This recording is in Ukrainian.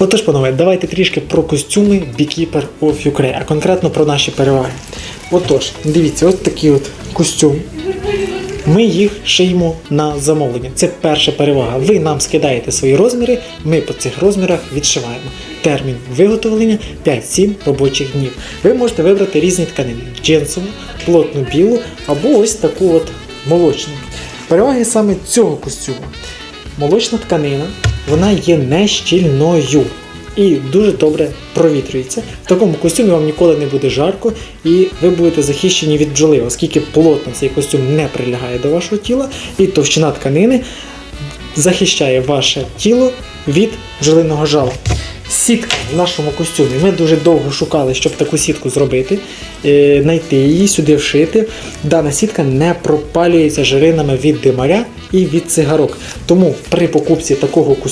Отож, панове, давайте трішки про костюми Beekeeper of Ukraine, а конкретно про наші переваги. Отож, дивіться, ось такий от костюм. Ми їх шиємо на замовлення. Це перша перевага. Ви нам скидаєте свої розміри, ми по цих розмірах відшиваємо. Термін виготовлення 5-7 робочих днів. Ви можете вибрати різні тканини: джинсову, плотну білу або ось таку от молочну. Переваги саме цього костюму. Молочна тканина, вона є нещільною і дуже добре провітрюється. В такому костюмі вам ніколи не буде жарко, і ви будете захищені від бджоли, оскільки плотно цей костюм не прилягає до вашого тіла, і товщина тканини захищає ваше тіло від бджолиного жалу. Сітка в нашому костюмі. Ми дуже довго шукали, щоб таку сітку зробити, е, знайти її, сюди вшити. Дана сітка не пропалюється жиринами від димаря і від цигарок. Тому при покупці такого костюму